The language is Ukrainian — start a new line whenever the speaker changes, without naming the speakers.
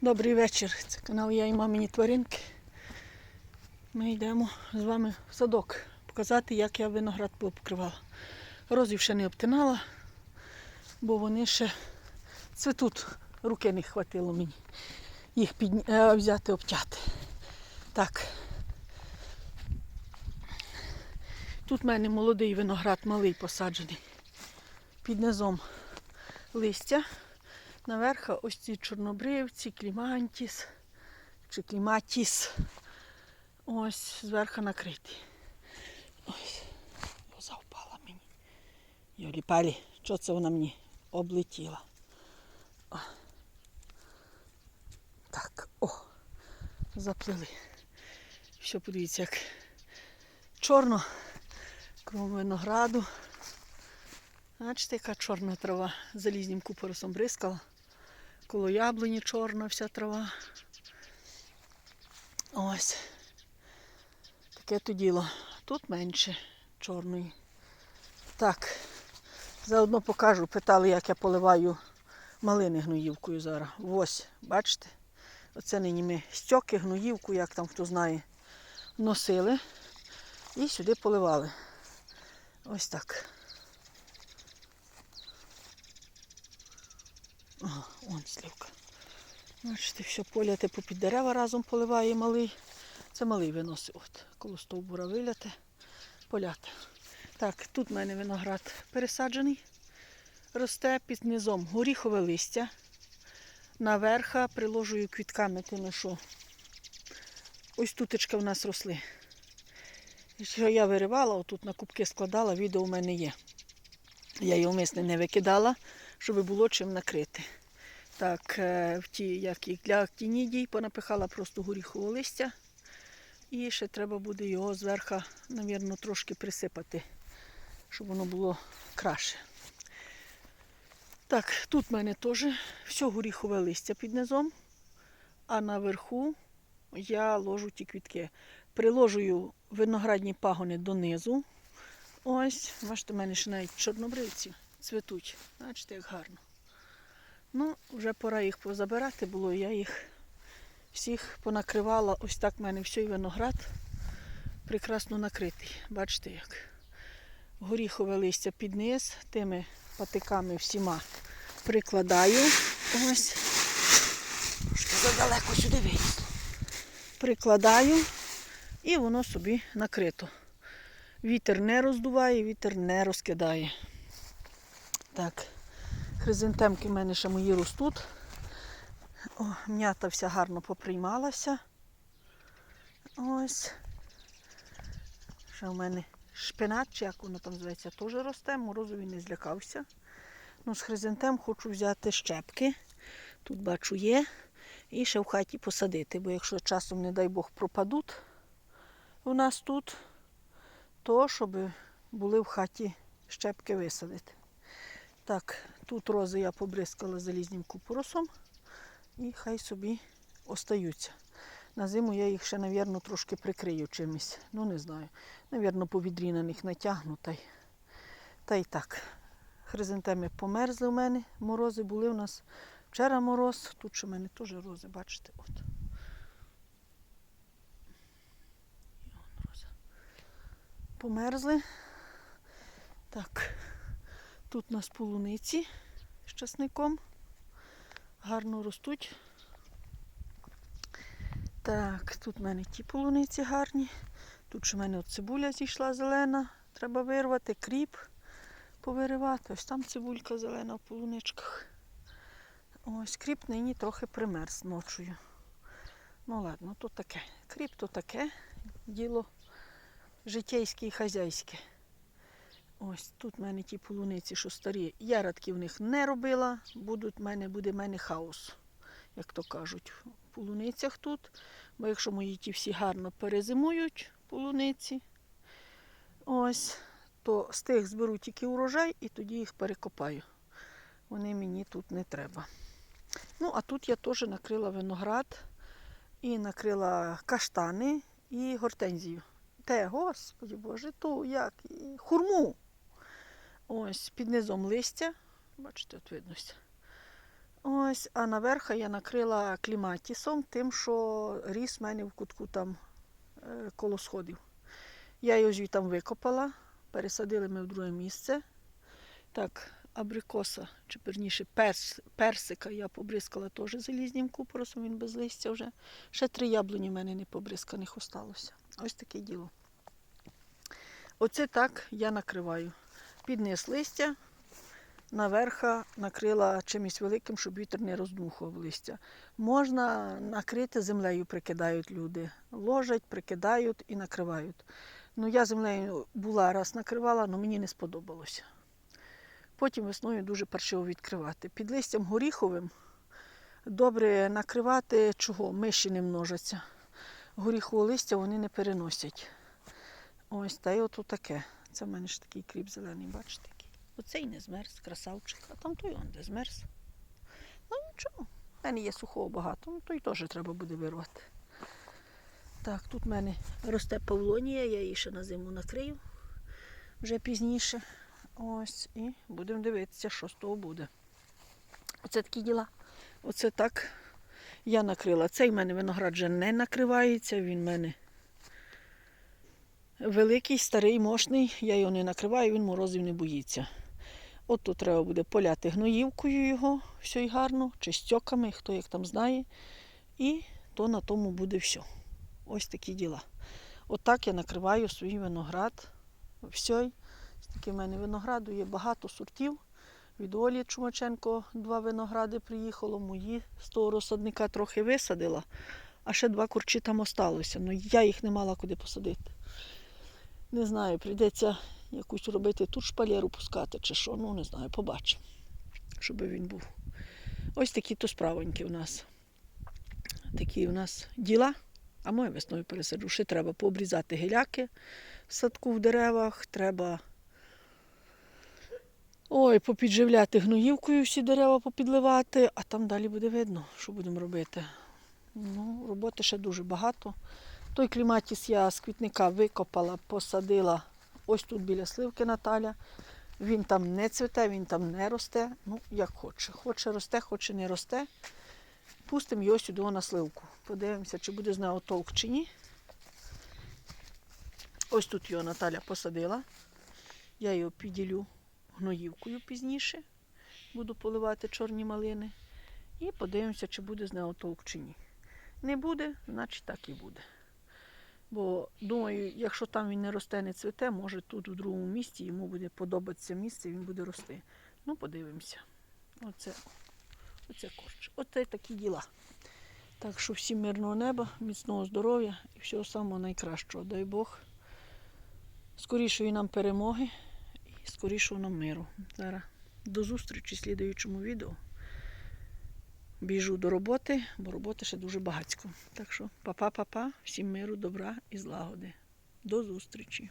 Добрий вечір. Це канал Я і мамині тваринки. Ми йдемо з вами в садок показати, як я виноград покривала. Розів ще не обтинала, бо вони ще цвітуть. Руки не хватило мені їх підня... е, взяти обтяти. Так. Тут в мене молодий виноград, малий посаджений. Під низом листя. Наверха ось ці чорнобривці, клімантіс чи кліматіс. Ось зверху накритий. Ось. Лоза впала мені. Йолі палі, що це вона мені облетіла. О. Так, о, заплели. Що подивіться, як чорно, крім винограду. Бачите, яка чорна трава. Залізнім купоросом бризкала. Коло яблуні чорна вся трава. Ось. Таке то діло. Тут менше чорної. Так. Заодно покажу. Питали, як я поливаю малини гноївкою зараз. Ось, бачите? Оце нині ми стьоки, гноївку, як там хто знає, носили. І сюди поливали. Ось так. Ага, вон слівка. Бачите, все поляте попід дерева разом поливає малий. Це малий виносить. От, коло стовбура виляте, поляте. Так, тут в мене виноград пересаджений. Росте під низом горіхове листя. Наверха приложую квітками тими, що ось тутечка в нас росли. Що я виривала, отут на кубки складала, відео у мене є. Я його мисне не викидала, щоб було чим накрити. Так, е, в ті, як їх для актінідій, понапихала просто горіхового листя. І ще треба буде його зверху, мабуть, трошки присипати, щоб воно було краще. Так, тут в мене теж все горіхове листя під низом, а наверху я ложу ті квітки. Приложую виноградні пагони донизу. Ось, бачите, в мене ще навіть чорнобривці цвітуть. Бачите, як гарно. Ну, вже пора їх позабирати було, я їх всіх понакривала. Ось так в мене всій виноград прекрасно накритий. Бачите як. Горіхове листя під низ, тими патиками всіма прикладаю. Ось. Трошки задалеко сюди вийшло. Прикладаю і воно собі накрито. Вітер не роздуває, вітер не розкидає. Так, хризантемки в мене ще мої ростуть. О, м'ята вся гарно поприймалася. Ось. Ще в мене шпинат, чи як воно там зветься, теж росте, морозові не злякався. Ну, з хризантем хочу взяти щепки. Тут бачу є. І ще в хаті посадити, бо якщо часом, не дай Бог, пропадуть у нас тут, то щоб були в хаті щепки висадити. Так, тут рози я побризкала залізним купоросом і хай собі остаються. На зиму я їх ще, мабуть, трошки прикрию чимось. Ну, не знаю. Навірно, по відрі на них натягну. Та й, та й так. Хризантеми померзли у мене. Морози були у нас. Вчора мороз, тут ще в мене теж рози, бачите, от. Померзли. Так, тут у нас полуниці з часником. Гарно ростуть. Так, тут в мене ті полуниці гарні. Тут ще в мене цибуля зійшла зелена. Треба вирвати, кріп повиривати. Ось там цибулька зелена в полуничках. Ось кріп нині трохи примерз ночою. Ну ладно, то таке. Кріп то таке. Діло житейське і хазяйське. Ось тут в мене ті полуниці, що старі. Я радки в них не робила. Будуть мене, буде в мене хаос, як то кажуть, в полуницях тут. Бо якщо мої ті всі гарно перезимують полуниці, ось, то з тих зберу тільки урожай і тоді їх перекопаю. Вони мені тут не треба. Ну, а тут я теж накрила виноград і накрила каштани і гортензію. Те, господі боже, то як? Хурму. Ось під низом листя. Бачите, от виднося. Ось, а наверха я накрила кліматісом, тим, що ріс в мене в кутку там е, коло сходів. Я його звідти викопала, пересадили ми в друге місце. Так, абрикоса, чи верніше перс, персика я побризкала теж залізним купоросом, він без листя вже. Ще три яблуні в мене не побризканих осталося. Ось таке діло. Оце так я накриваю. Під низ листя, наверха накрила чимось великим, щоб вітер не роздмухував листя. Можна накрити землею, прикидають люди. Ложать, прикидають і накривають. Ну, я землею була раз накривала, але мені не сподобалося. Потім весною дуже паршиво відкривати. Під листям горіховим добре накривати чого? Миші не множаться. Горіхове листя вони не переносять. Ось та й ото таке. Це в мене ж такий кріп зелений, бачите? Оцей не змерз, красавчик, а там той он де змерз. Ну нічого, в мене є сухого багато, ну той теж треба буде вирвати. Так, тут в мене росте павлонія, я її ще на зиму накрию вже пізніше. Ось, і будемо дивитися, що з того буде. Оце такі діла. Оце так я накрила. Цей в мене виноград вже не накривається, він в мене великий, старий, мощний. Я його не накриваю, він морозів не боїться. От тут треба буде поляти гноївкою його, все й гарно, чи стьоками, хто як там знає. І то на тому буде все. Ось такі діла. Отак я накриваю свій виноград. Все. Таке в мене винограду є багато сортів. Від Олі Чумаченко два виногради приїхало, мої з того розсадника трохи висадила, а ще два курчі там осталося. Ну я їх не мала куди посадити. Не знаю, прийдеться якусь робити тут шпалеру пускати чи що, ну не знаю, побачимо, щоб він був. Ось такі то справоньки у нас. Такі у нас діла. А моє весною пересаджу. Ще треба пообрізати гіляки в садку в деревах, треба ой, попідживляти гноївкою всі дерева попідливати, а там далі буде видно, що будемо робити. Ну, роботи ще дуже багато. Той кліматіс я з квітника викопала, посадила ось тут біля сливки Наталя. Він там не цвіте, він там не росте. Ну, як хоче. Хоче росте, хоче не росте. Пустимо його сюди на сливку. Подивимося, чи буде з нього толк чи ні. Ось тут його Наталя посадила. Я його підділю гноївкою пізніше. Буду поливати чорні малини. І подивимося, чи буде з нього толк чи ні. Не буде, значить так і буде. Бо думаю, якщо там він не росте, не цвіте, може тут у другому місці йому буде подобатися місце, він буде рости. Ну, подивимося. Оце, оце корч. Оце такі діла. Так що всім мирного неба, міцного здоров'я і всього самого найкращого. Дай Бог. Скорішої нам перемоги і скорішого нам миру. Зараз до зустрічі в слідуючому відео. Біжу до роботи, бо роботи ще дуже багатько. Так що, па-па-па-па, всім миру, добра і злагоди. До зустрічі!